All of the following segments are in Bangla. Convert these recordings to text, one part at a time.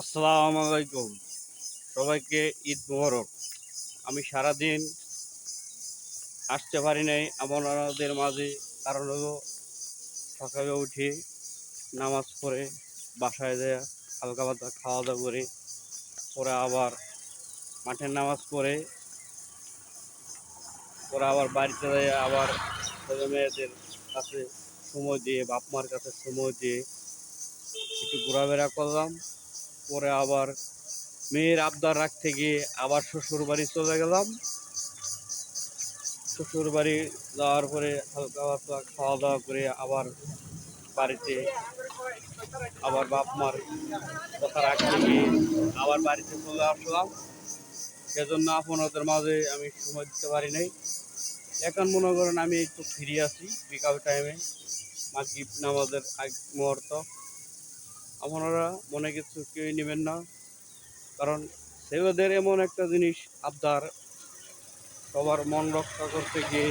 আসসালামু আলাইকুম সবাইকে ঈদ মোবারক। আমি সারাদিন আসতে পারি নাই আপনাদের মাঝে কারণ হলো সকালে উঠে নামাজ পড়ে, বাসায় যায় হালকা পাতলা খাওয়া দাওয়া করে, পরে আবার মাঠের নামাজ পড়ে, পরে আবার বাড়িতে যায় আবার ছেলে মেয়েদের কাছে সময় দিয়ে, বাপ মার কাছে সময় দিয়ে একটু ঘোরাফেরা করলাম। পরে আবার মেয়ের আবদার রাখতে গিয়ে আবার শ্বশুর বাড়ি চলে গেলাম। শ্বশুর বাড়ি যাওয়ার পরে হালকা পাতলা খাওয়া দাওয়া করে আবার বাড়িতে আবার বাপ মার কথা রাখতে গিয়ে আবার বাড়িতে চলে আসলাম। সেজন্য আপনাদের মাঝে আমি সময় দিতে পারি নাই। এখন মনে করেন আমি একটু ফ্রি আছি বিকাল টাইমে মাগরিব নামাজের আগ মুহূর্ত। আপনারা মনে কিছু কেউই নেবেন না, কারণ ছেলেদের এমন একটা জিনিস, আবদার। সবার মন রক্ষা করতে গিয়ে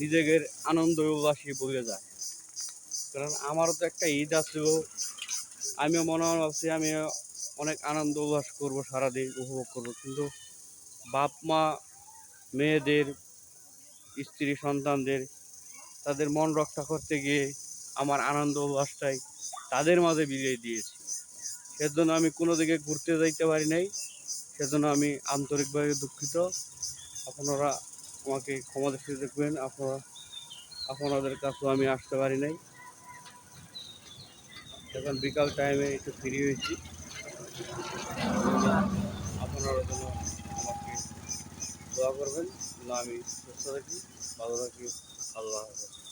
নিজেদের আনন্দ উল্লাসী বলে যায়। কারণ আমারও তো একটা ঈদ আসছিল আমিও মনে ভাবছি আমি অনেক আনন্দ উল্লাস করব, সারাদিন উপভোগ করব। কিন্তু বাপ, মা, মেয়েদের, স্ত্রী, সন্তানদের, তাদের মন রক্ষা করতে গিয়ে আমার আনন্দ উল্লাসটাই তাদের মাঝে বিলিয়ে দিয়েছি। সেজন্য আমি কোনো দিকে ঘুরতে যাইতে পারি নাই। সেজন্য আমি আন্তরিকভাবে দুঃখিত। আপনারা আমাকে ক্ষমা দৃষ্টি দেখবেন। আপনারা, আপনাদের কাছেও আমি আসতে পারি নাই। এখন বিকাল টাইমে একটু ফ্রি হয়েছি। আপনারা যেন আমাকে দোয়া করবেন। আমি সুস্থ থাকি। ভালো থাকি। আল্লাহ হাফেজ।